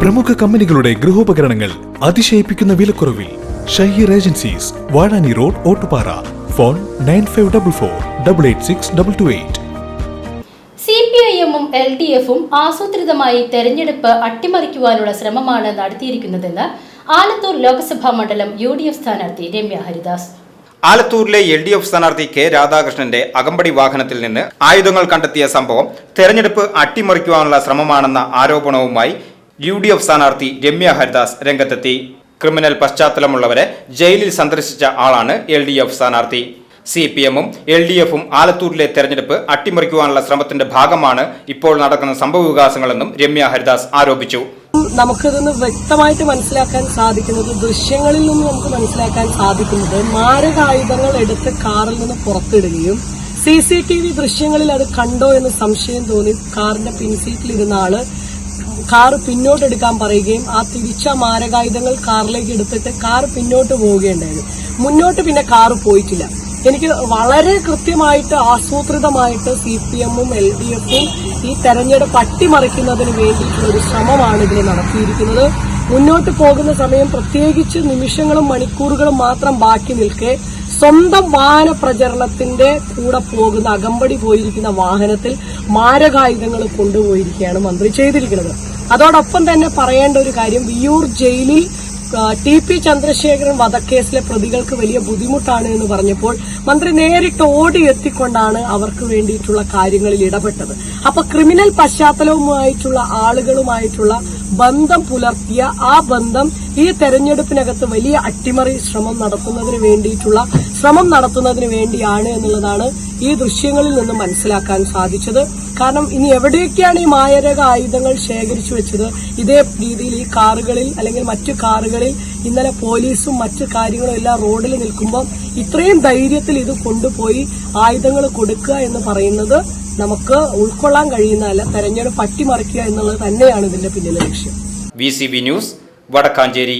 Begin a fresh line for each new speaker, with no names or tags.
പ്രമുഖ കമ്പനികളുടെ ഗൃഹോപകരണങ്ങൾ അതിശയിപ്പിക്കുന്ന വിലക്കുറവിൽ Shaheer agencies Vazhani road Ottupara. Phone nine five double four double eight six double two eight.
C P I എമ്മും L D എഫും ആസൂത്രിതമായി തെരഞ്ഞെടുപ്പ് അട്ടിമറിക്കുവാനുള്ള ശ്രമമാണ് നടത്തിയിരിക്കുന്നതെന്ന് ആലത്തൂർ ലോക്സഭാ മണ്ഡലം യു ഡി എഫ് സ്ഥാനാർത്ഥി രമ്യ ഹരിദാസ്.
ആലത്തൂരിലെ എൽ ഡി എഫ് സ്ഥാനാർത്ഥി കെ രാധാകൃഷ്ണന്റെ അകമ്പടി വാഹനത്തിൽ നിന്ന് ആയുധങ്ങൾ കണ്ടെത്തിയ സംഭവം തെരഞ്ഞെടുപ്പ് അട്ടിമറിക്കുവാനുള്ള ശ്രമമാണെന്ന ആരോപണവുമായി യു ഡി എഫ് സ്ഥാനാർത്ഥി രമ്യ ഹരിദാസ് രംഗത്തെത്തി. ക്രിമിനൽ പശ്ചാത്തലമുള്ളവരെ ജയിലിൽ സന്ദർശിച്ച ആളാണ് എൽ ഡി എഫ് സ്ഥാനാർത്ഥി. സി പി എമ്മും എൽ ഡി എഫും ആലത്തൂരിലെ തെരഞ്ഞെടുപ്പ് അട്ടിമറിക്കുവാനുള്ള ശ്രമത്തിന്റെ ഭാഗമാണ് ഇപ്പോൾ നടക്കുന്ന സംഭവ വികാസങ്ങളെന്നും രമ്യ ഹരിദാസ് ആരോപിച്ചു.
നമുക്കിതൊന്ന് വ്യക്തമായിട്ട് മനസ്സിലാക്കാൻ സാധിക്കുന്നത് ദൃശ്യങ്ങളിൽ നിന്ന് നമുക്ക് മനസ്സിലാക്കാൻ സാധിക്കുന്നത് മാരകായുധങ്ങൾ എടുത്ത് കാറിൽ നിന്ന് പുറത്തിടുകയും സി സി ടി വി ദൃശ്യങ്ങളിൽ അത് കണ്ടോ എന്ന് സംശയം തോന്നി കാറിന്റെ പിൻസീറ്റിലിരുന്ന ആൾ കാർ പിന്നോട്ട് എടുക്കാൻ പറയുകയും ആ തിരിച്ച മാരകായുധങ്ങൾ കാറിലേക്ക് എടുത്തിട്ട് കാർ പിന്നോട്ട് പോവുകയുണ്ടായിരുന്നു മുന്നോട്ട് പിന്നെ കാർ പോയിട്ടില്ല. എനിക്ക് വളരെ കൃത്യമായിട്ട് ആസൂത്രിതമായിട്ട് സി പി എമ്മും എൽ ഡി എഫും ഈ തെരഞ്ഞെടുപ്പ് അട്ടിമറിക്കുന്നതിന് വേണ്ടിയിട്ടുള്ള ഒരു ശ്രമമാണ് ഇതിൽ നടത്തിയിരിക്കുന്നത്. മുന്നോട്ട് പോകുന്ന സമയം പ്രത്യേകിച്ച് നിമിഷങ്ങളും മണിക്കൂറുകളും മാത്രം ബാക്കി നിൽക്കെ സ്വന്തം വാഹന പ്രചരണത്തിന്റെ കൂടെ പോകുന്ന അകമ്പടി പോയിരിക്കുന്ന വാഹനത്തിൽ മാരകായുധങ്ങൾ കൊണ്ടുപോയിരിക്കുകയാണ് മന്ത്രി ചെയ്തിരിക്കുന്നത്. അതോടൊപ്പം തന്നെ പറയേണ്ട ഒരു കാര്യം വിയൂർ ജയിലിൽ ടി പി ചന്ദ്രശേഖരൻ വധക്കേസിലെ പ്രതികൾക്ക് വലിയ ബുദ്ധിമുട്ടാണ് എന്ന് പറഞ്ഞപ്പോൾ മന്ത്രി നേരിട്ട് ഓടി എത്തിക്കൊണ്ടാണ് അവർക്ക് വേണ്ടിയിട്ടുള്ള കാര്യങ്ങളിൽ ഇടപെട്ടത്. അപ്പൊ ക്രിമിനൽ പശ്ചാത്തലവുമായിട്ടുള്ള ആളുകളുമായിട്ടുള്ള ബന്ധം പുലർത്തിയ ആ ബന്ധം ഈ തെരഞ്ഞെടുപ്പിനകത്ത് വലിയ അട്ടിമറി ശ്രമം നടത്തുന്നതിന് വേണ്ടിയിട്ടുള്ള ശ്രമം നടത്തുന്നതിന് വേണ്ടിയാണ് എന്നുള്ളതാണ് ഈ ദൃശ്യങ്ങളിൽ നിന്ന് മനസ്സിലാക്കാൻ സാധിച്ചത്. കാരണം ഇനി എവിടെയൊക്കെയാണ് ഈ മായരക ആയുധങ്ങൾ ശേഖരിച്ചു വെച്ചത്? ഇതേ രീതിയിൽ ഈ കാറുകളിൽ അല്ലെങ്കിൽ മറ്റു കാറുകളിൽ ഇന്നലെ പോലീസും മറ്റു കാര്യങ്ങളും എല്ലാം റോഡിൽ നിൽക്കുമ്പോൾ ഇത്രയും ധൈര്യത്തിൽ ഇത് കൊണ്ടുപോയി ആയുധങ്ങൾ കൊടുക്കുക എന്ന് പറയുന്നത് നമുക്ക് ഉൾക്കൊള്ളാൻ കഴിയുന്നതല്ല. തെരഞ്ഞെടുപ്പ് പട്ടിമറിക്കുക എന്നുള്ളത് തന്നെയാണ് ഇതിന്റെ പിന്നിലെ ലക്ഷ്യം.
V news Vadakkanchery